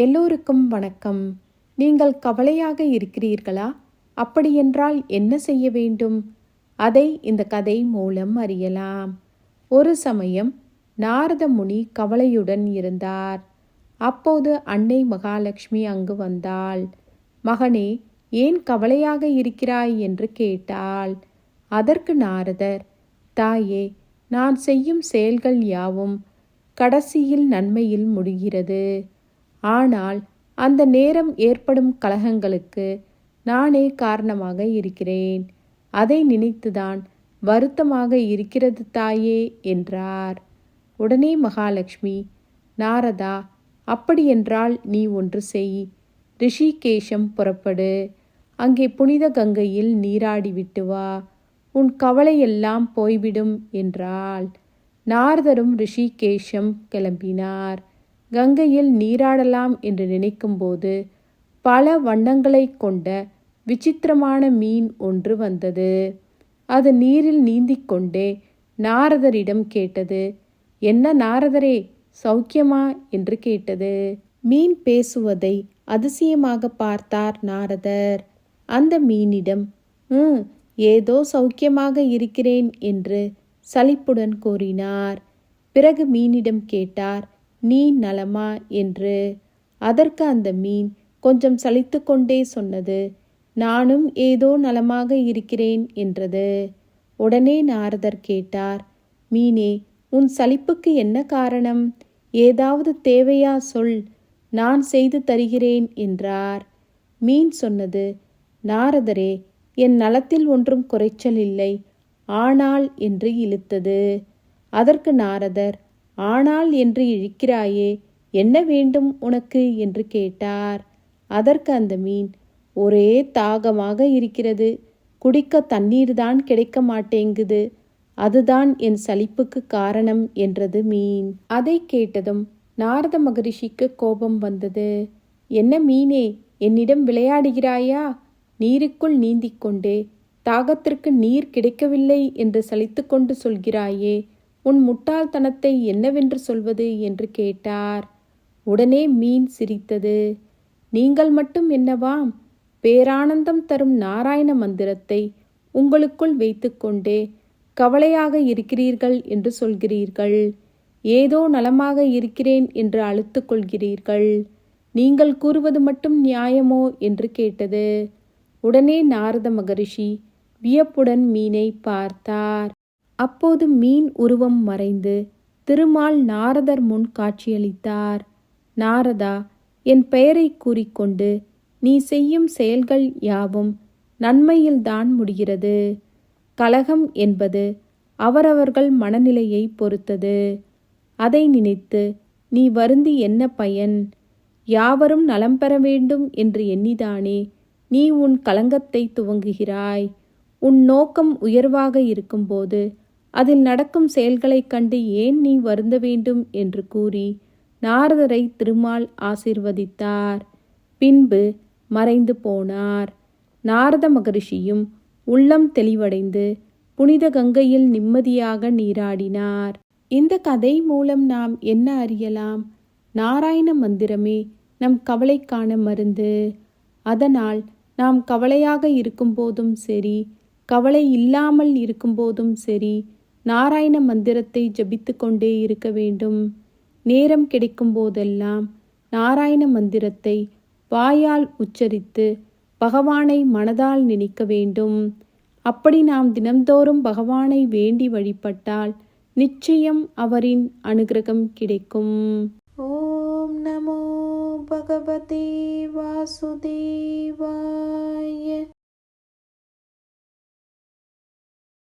எல்லோருக்கும் வணக்கம். நீங்கள் கவலையாக இருக்கிறீர்களா? அப்படியென்றால் என்ன செய்ய வேண்டும்? அதை இந்த கதை மூலம் அறியலாம். ஒரு சமயம் நாரத முனி கவலையுடன் இருந்தார். அப்போது அன்னை மகாலட்சுமி அங்கு வந்தாள். மகனே ஏன் கவலையாக இருக்கிறாய் என்று கேட்டாள். அதற்கு நாரதர் தாயே நான் செய்யும் செயல்கள் யாவும் கடைசியில் நன்மையில் முடிகிறது. ஆனால் அந்த நேரம் ஏற்படும் கலகங்களுக்கு நானே காரணமாக இருக்கிறேன். அதை நினைத்துதான் வருத்தமாக இருக்கிறது தாயே என்றார். உடனே மகாலட்சுமி நாரதா அப்படியென்றால் நீ ஒன்று செய். ரிஷிகேஷம் புறப்படு. அங்கே புனித கங்கையில் நீராடி விட்டு வா. உன் கவலையெல்லாம் போய்விடும் என்றாள். நாரதரும் ரிஷிகேஷம் கிளம்பினார். கங்கையில் நீராடலாம் என்று நினைக்கும்போது பல வண்ணங்களை கொண்ட விசித்திரமான மீன் ஒன்று வந்தது. அது நீரில் நீந்திக் கொண்டே நாரதரிடம் கேட்டது என்ன நாரதரே சௌக்கியமா? என்று கேட்டது. மீன் பேசுவதை அதிசயமாக பார்த்தார் நாரதர். அந்த மீனிடம் ம் ஏதோ சௌக்கியமாக இருக்கிறேன் என்று சலிப்புடன் கூறினார். பிறகு மீனிடம் கேட்டார் நீ நலமா? என்று. அதற்கு அந்த மீன் கொஞ்சம் சலித்து கொண்டே சொன்னது. நானும் ஏதோ நலமாக இருக்கிறேன் என்றது. உடனே நாரதர் கேட்டார் மீனே உன் சலிப்புக்கு என்ன காரணம்? ஏதாவது தேவையா சொல். நான் செய்து தருகிறேன் என்றார். மீன் சொன்னது நாரதரே என் நலத்தில் ஒன்றும் குறைச்சல் இல்லை. ஆனால் என்று இழுத்தது. அதற்கு நாரதர் ஆனால் என்று இழிக்கிறாயே என்ன வேண்டும் உனக்கு? என்று கேட்டார். அதற்கு அந்த மீன் ஒரே தாகமாக இருக்கிறது. குடிக்க தண்ணீர்தான் கிடைக்க மாட்டேங்குது அதுதான் என் சலிப்புக்கு காரணம் என்றது மீன். அதை கேட்டதும் நாரத மகரிஷிக்கு கோபம் வந்தது. என்ன மீனே என்னிடம் விளையாடுகிறாயா? நீருக்குள் நீந்திக்கொண்டே தாகத்திற்கு நீர் கிடைக்கவில்லை என்று சலித்து கொண்டு சொல்கிறாயே உன் முட்டாள்தனத்தை என்னவென்று சொல்வது? என்று கேட்டார். உடனே மீன் சிரித்தது. நீங்கள் மட்டும் என்னவாம் பேரானந்தம் தரும் நாராயண மந்திரத்தை உங்களுக்குள் வைத்துக்கொண்டே கவலையாக இருக்கிறீர்கள் என்று சொல்கிறீர்கள். ஏதோ நலமாக இருக்கிறேன் என்று அழுத்து கொள்கிறீர்கள். நீங்கள் கூறுவது மட்டும் நியாயமோ? என்று கேட்டது. உடனே நாரத மகரிஷி வியப்புடன் மீனை பார்த்தார். அப்போது மீன் உருவம் மறைந்து திருமால் நாரதர் முன் காட்சியளித்தார். நாரதா என் பெயரை கூறிக்கொண்டு நீ செய்யும் செயல்கள் யாவும் நன்மையில்தான் முடிகிறது. கலகம் என்பது அவரவர்கள் மனநிலையை பொறுத்தது. அதை நினைத்து நீ வருந்தி என்ன பயன்? யாவரும் நலம் பெற வேண்டும் என்று எண்ணிதானே நீ உன் கலங்கத்தை துவங்குகிறாய். உன் நோக்கம் உயர்வாக இருக்கும்போது அதில் நடக்கும் செயல்களைக் கண்டு ஏன் நீ வருந்த வேண்டும்? என்று கூறி நாரதரை திருமால் ஆசிர்வதித்தார். பின்பு மறைந்து போனார். நாரத மகரிஷியும் உள்ளம் தெளிவடைந்து புனித கங்கையில் நிம்மதியாக நீராடினார். இந்த கதை மூலம் நாம் என்ன அறியலாம்? நாராயண மந்திரமே நம் கவலைக்கான மருந்து. அதனால் நாம் கவலையாக இருக்கும்போதும் சரி கவலை இல்லாமல் இருக்கும்போதும் சரி நாராயண மந்திரத்தை ஜபித்து கொண்டே இருக்க வேண்டும். நேரம் கிடைக்கும் போதெல்லாம் நாராயண மந்திரத்தை வாயால் உச்சரித்து பகவானை மனதால் நினைக்க வேண்டும். அப்படி நாம் தினம்தோறும் பகவானை வேண்டி வழிபட்டால் நிச்சயம் அவரின் அனுகிரகம் கிடைக்கும். ஓம் நமோ பகவதே வாசுதேவாய